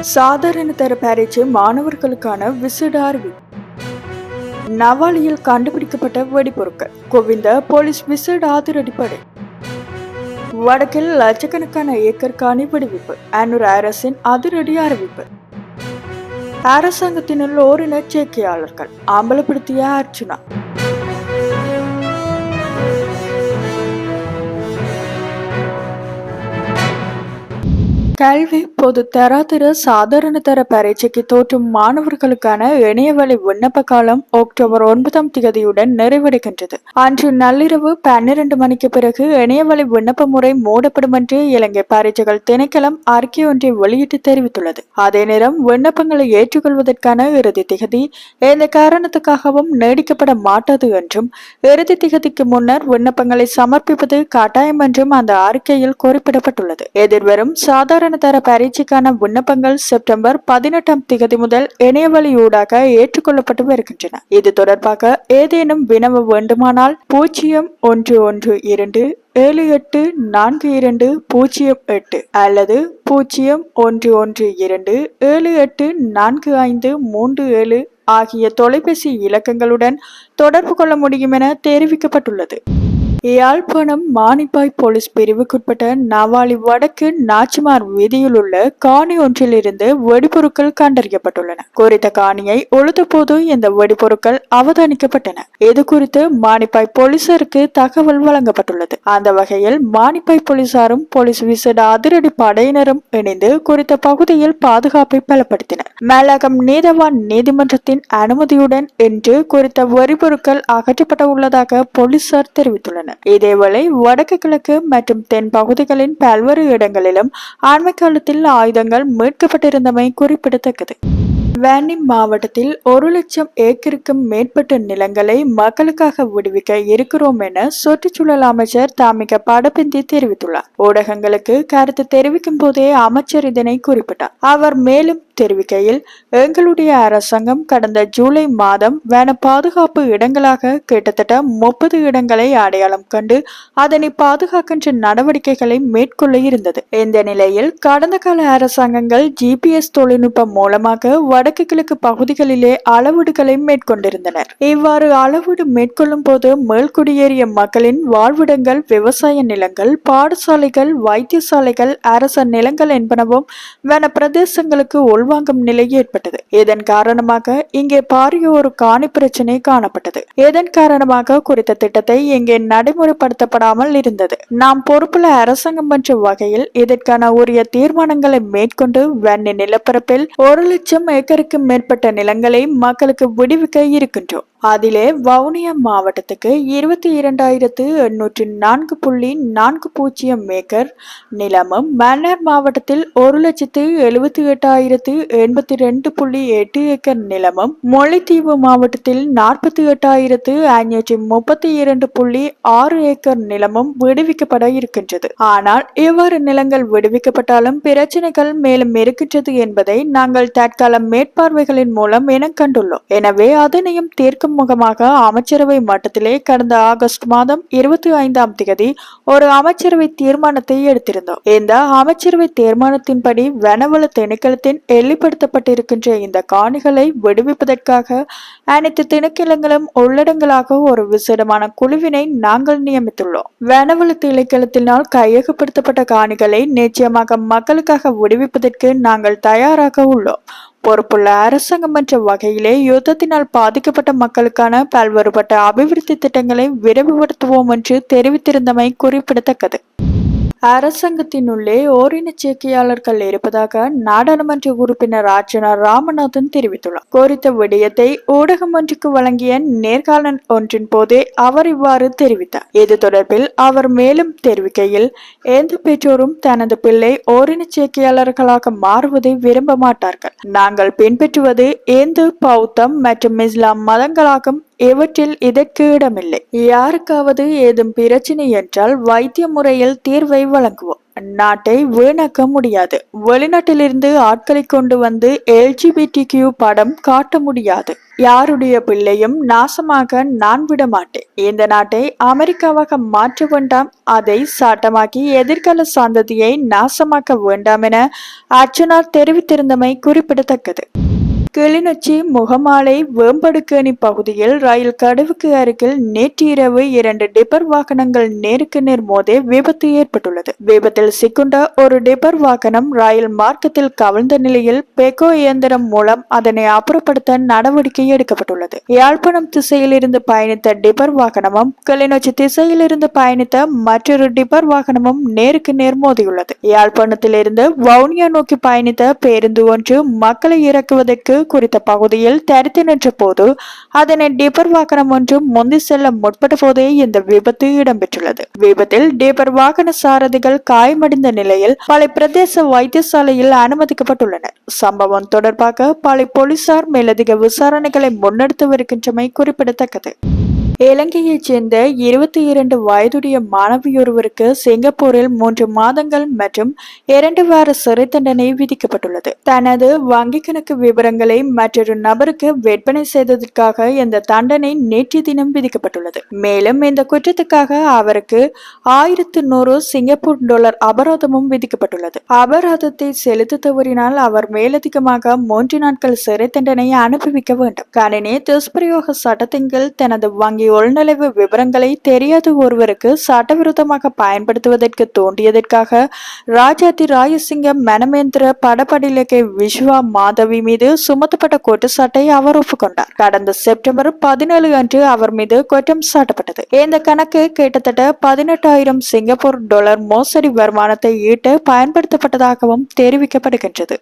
சாதாரண தர பரீட்சை மாணவர்களுக்கான விசிட அறிவிப்பு நவாலியில் கண்டுபிடிக்கப்பட்ட வெடிபொருட்கள். குவிந்த போலீஸ் விசிட அதிரடிப்படை வடக்கில் லட்சக்கணக்கான ஏக்கர் காணி விடுவிப்பு. அன்னூர் அரசின் அதிரடி அறிவிப்பு அரசாங்கத்தினுள் ஓரின சேர்க்கையாளர்கள். அம்பலப்படுத்திய அர்ச்சுனா கல்வி பொது தராதர சாதாரண தர பரீட்சைக்கு தோற்றும் மாணவர்களுக்கான இணையவழி விண்ணப்ப காலம் அக்டோபர் ஒன்பதாம் திகதியுடன் நிறைவடைகின்றது. அன்று நள்ளிரவு பன்னிரண்டு மணிக்கு பிறகு இணையவழி விண்ணப்ப முறை மூடப்படும் என்று இலங்கை பரீட்சைகள் திணைக்களம் அறிக்கை ஒன்றை வெளியிட்டு தெரிவித்துள்ளது. அதே நேரம் விண்ணப்பங்களை ஏற்றுக்கொள்வதற்கான இறுதி திகதி எந்த காரணத்துக்காகவும் நீடிக்கப்பட மாட்டாது என்றும் இறுதி திகதிக்கு முன்னர் விண்ணப்பங்களை சமர்ப்பிப்பது கட்டாயம் என்றும் அந்த அறிக்கையில் குறிப்பிடப்பட்டுள்ளது. எதிர்வரும் சாதாரண தர பரீட்சைக்கான விண்ணப்பங்கள் செப்டம்பர் பதினெட்டாம் திகதி முதல் இணையவழி ஊடாக ஏற்றுக்கொள்ளப்பட்டு வருகின்றன. இது தொடர்பாக ஏதேனும் வினவ வேண்டுமானால் பூஜ்ஜியம் ஒன்று ஒன்று இரண்டு ஏழு எட்டு நான்கு இரண்டு பூஜ்ஜியம் எட்டு அல்லது பூஜ்ஜியம் ஒன்று ஒன்று இரண்டு ஏழு எட்டு நான்கு ஐந்து மூன்று ஏழு ஆகிய தொலைபேசி இலக்கங்களுடன் தொடர்பு கொள்ள முடியும் என தெரிவிக்கப்பட்டுள்ளது. யாழ்ப்பாணம் மானிப்பாய் போலீஸ் பிரிவுக்குட்பட்ட நவாலி வடக்கு நாச்சிமார் வீதியில் உள்ள காணி ஒன்றிலிருந்து வெடிபொருட்கள் கண்டறியப்பட்டுள்ளன. குறித்த காணியை உழுத இந்த வெடிபொருட்கள் அவதானிக்கப்பட்டன. இது குறித்து மானிப்பாய் போலீசாருக்கு தகவல் வழங்கப்பட்டுள்ளது. அந்த வகையில் மானிப்பாய் போலீசாரும் போலீஸ் விசேட அதிரடி படையினரும் இணைந்து குறித்த பகுதியில் பாதுகாப்பை பலப்படுத்தினர். மேலகம் நீதவான் நீதிமன்றத்தின் அனுமதியுடன் இன்று குறித்த வெடிபொருட்கள் அகற்றப்பட உள்ளதாக போலீசார் தெரிவித்துள்ளனர். இதேவேளை வடக்கு கிழக்கு மற்றும் தென் பகுதிகளின் பல்வேறு இடங்களிலும் ஆண்மை காலத்தில் ஆயுதங்கள் மீட்கப்பட்டிருந்தமை குறிப்பிடத்தக்கது. வேண்டி மாவட்டத்தில் ஒரு லட்சம் ஏக்கருக்கும் மேற்பட்ட நிலங்களை மக்களுக்காக விடுவிக்க இருக்கிறோம் என சுற்றுச்சூழல் அமைச்சர் தாமிக படபிந்தி தெரிவித்துள்ளார். ஊடகங்களுக்கு கருத்து தெரிவிக்கும் போதே அமைச்சர் இதனை குறிப்பிட்டார். அவர் மேலும் தெரிவிக்கையில் எங்களுடைய அரசாங்கம் கடந்த ஜூலை மாதம் வன பாதுகாப்பு இடங்களாக கிட்டத்தட்ட முப்பது இடங்களை அடையாளம் கண்டு அதனை பாதுகாக்கின்ற நடவடிக்கைகளை மேற்கொள்ள இருந்தது. இந்த நிலையில் கடந்த கால அரசாங்கங்கள் ஜிபிஎஸ் தொழில்நுட்பம் மூலமாக வடக்கு கிழக்கு பகுதிகளிலே அளவீடுகளை மேற்கொண்டிருந்தனர். இவ்வாறு அளவீடு மேற்கொள்ளும் போது மேல்குடியேறிய மக்களின் வாழ்விடங்கள் விவசாய நிலங்கள் பாடசாலைகள் வைத்தியசாலைகள் அரச நிலங்கள் என்பனவும் வன பிரதேசங்களுக்கு உள்வாங்கும் நிலை ஏற்பட்டது. இதன் காரணமாக இங்கே பாரிய ஒரு காணி பிரச்சனை காணப்பட்டது. இதன் காரணமாக குறித்த திட்டத்தை இங்கே நடைமுறைப்படுத்தப்படாமல் இருந்தது. நாம் பொறுப்புள்ள அரசாங்கம் என்ற வகையில் இதற்கான உரிய தீர்மானங்களை மேற்கொண்டு வன்னி நிலப்பரப்பில் ஒரு லட்சம் ஏக்கர் ஏக்கருக்கு மேற்பட்ட நிலங்களை மக்களுக்கு விடுவிக்க இருக்கின்றோம். அதிலே வவுனியா மாவட்டத்துக்கு இருபத்தி இரண்டாயிரத்து எண்ணூற்றி நான்கு புள்ளி நான்கு பூஜ்ஜியம் ஏக்கர் நிலமும் மன்னர் மாவட்டத்தில் ஒரு லட்சத்து எழுபத்தி எட்டாயிரத்து எண்பத்தி ரெண்டு புள்ளி எட்டு ஏக்கர் நிலமும் மொழித்தீவு மாவட்டத்தில் நாற்பத்தி எட்டாயிரத்து ஐநூற்றி முப்பத்தி இரண்டு புள்ளி ஆறு ஏக்கர் நிலமும் விடுவிக்கப்பட இருக்கின்றது. ஆனால் இவ்வாறு நிலங்கள் விடுவிக்கப்பட்டாலும் பிரச்சனைகள் மேலும் இருக்கின்றது என்பதை நாங்கள் தற்கால மேற்பார்வைகளின் மூலம் என கண்டுள்ளோம். எனவே அதனையும் தீர்க்கும் முகமாக அமைச்சரவை மட்டத்திலே கடந்த ஆகஸ்ட் மாதம் இருபத்தி ஐந்தாம் தேதி ஒரு அமைச்சரவை தீர்மானத்தை எடுத்திருந்தோம். இந்த அமைச்சரவை தீர்மானத்தின்படி வனவள திணைக்களத்தின் எல்லைப்படுத்தப்பட்டிருக்கின்ற இந்த காணிகளை விடுவிப்பதற்காக அனைத்து திணைக்களங்களும் உள்ளடங்களாக ஒரு விசேடமான குழுவினை நாங்கள் நியமித்துள்ளோம். வனவள திணைக்களத்தினால் கையகப்படுத்தப்பட்ட காணிகளை நிச்சயமாக மக்களுக்காக விடுவிப்பதற்கு நாங்கள் தயாராக உள்ளோம். பொறுப்புள்ள அரசாங்கம் என்ற வகையிலே யுத்தத்தினால் பாதிக்கப்பட்ட மக்களுக்கான பல்வேறுபட்ட அபிவிருத்தி திட்டங்களை விரைவுபடுத்துவோம் என்று தெரிவித்திருந்தமை குறிப்பிடத்தக்கது. அரசாங்கத்தினுள்ளே ஓரின சேர்க்கையாளர்கள் இருப்பதாக நாடாளுமன்ற உறுப்பினர் ஆர்ச்சனா ராமநாதன் தெரிவித்துள்ளார். குறித்த விடயத்தை ஊடகம் ஒன்றுக்கு வழங்கிய நேர்காணல் ஒன்றின் போதே அவர் இவ்வாறு தெரிவித்தார். இது தொடர்பில் அவர் மேலும் தெரிவிக்கையில் எந்த பெற்றோரும் தனது பிள்ளை ஓரின சேர்க்கையாளர்களாக மாறுவதை விரும்ப மாட்டார்கள். நாங்கள் பின்பற்றுவது இந்து பௌத்தம் மற்றும் இஸ்லாம் மதங்களாகும் இவற்றில் இதற்கு இடமில்லை யாருக்காவது ஏதும் பிரச்சனை என்றால் வைத்திய முறையில் தீர்வை வழங்குவோம். நாட்டை வீணாக்க முடியாது. வெளிநாட்டிலிருந்து ஆட்களை கொண்டு வந்து எல்ஜிபிடி கியூ படம் காட்ட முடியாது. யாருடைய பிள்ளையும் நாசமாக நான் விட மாட்டேன். இந்த நாட்டை அமெரிக்காவாக மாற்ற வேண்டாம். அதை சாட்டமாக்கி எதிர்கால சந்ததியை நாசமாக்க வேண்டாம் என அர்ச்சனா தெரிவித்திருந்தமை குறிப்பிடத்தக்கது. கிளிநொச்சி முகமாலை வேம்படுக்கேணி பகுதியில் ரயில் கடவுக்கு அருகில் நேற்று இரவு இரண்டு டிப்பர் வாகனங்கள் நேருக்கு நேர் மோதி விபத்து ஏற்பட்டுள்ளது. விபத்தில் சிக்குண்ட ஒரு டிப்பர் வாகனம் ரயில் மார்க்கத்தில் கவிழ்ந்த நிலையில் பெக்கோ இயந்திரம் மூலம் அதனை அப்புறப்படுத்த நடவடிக்கை எடுக்கப்பட்டுள்ளது. யாழ்ப்பாணம் திசையில் இருந்து பயணித்த டிப்பர் வாகனமும் கிளிநொச்சி திசையில் இருந்து பயணித்த மற்றொரு டிப்பர் வாகனமும் நேருக்கு நேர் மோதியுள்ளது. யாழ்ப்பாணத்திலிருந்து வவுனியா நோக்கி பயணித்த பேருந்து ஒன்று மக்களை இறக்குவதற்கு குறித்த பகுதியில் தரித்து நின்ற போது அதனை டிப்பர் வாகனம் ஒன்று முந்தி செல்ல முற்பட்ட போதே இந்த விபத்து இடம்பெற்றுள்ளது. விபத்தில் டிப்பர் வாகன சாரதிகள் காயமடைந்த நிலையில் பல பிரதேச வைத்தியசாலையில் அனுமதிக்கப்பட்டுள்ளனர். சம்பவம் தொடர்பாக பல போலீசார் மேலதிக விசாரணைகளை முன்னெடுத்து வருகின்றமை குறிப்பிடத்தக்கது. இலங்கையைச் சேர்ந்த இருபத்தி இரண்டு வயதுடைய மாணவியொருவருக்கு சிங்கப்பூரில் மூன்று மாதங்கள் மற்றும் இரண்டு வார சிறை தண்டனை விதிக்கப்பட்டுள்ளது. தனது வங்கிக் கணக்கு விவரங்களை மற்றொரு நபருக்கு விற்பனை செய்ததற்காக இந்த தண்டனை நேற்று தினம் விதிக்கப்பட்டுள்ளது. மேலும் இந்த குற்றத்துக்காக அவருக்கு ஆயிரத்து நூறு சிங்கப்பூர் டாலர் அபராதமும் விதிக்கப்பட்டுள்ளது. அபராதத்தை செலுத்த தவறினால் அவர் மேலதிகமாக மூன்று நாட்கள் சிறை தண்டனை அனுபவிக்க வேண்டும். கணினி துஷ்பிரயோக சட்டத்தின் கீழ் தனது வங்கி உள்நுழைவு விவரங்களை தெரியாத ஒருவருக்கு சட்டவிரோதமாக பயன்படுத்துவதற்கு தோண்டியதற்காக ராஜாதி ராயசிங்க மனமேந்திர படப்படிலகை விஸ்வா மாதவி மீது சுமத்தப்பட்ட குற்றச்சாட்டை அவர் ஒப்புக்கொண்டார். கடந்த செப்டம்பர் பதினேழு அன்று அவர் மீது குற்றம் சாட்டப்பட்டது. இந்த கணக்கு கிட்டத்தட்ட பதினெட்டாயிரம் சிங்கப்பூர் டாலர் மோசடி வருமானத்தை ஈட்ட பயன்படுத்தப்பட்டதாகவும் தெரிவிக்கப்படுகின்றது.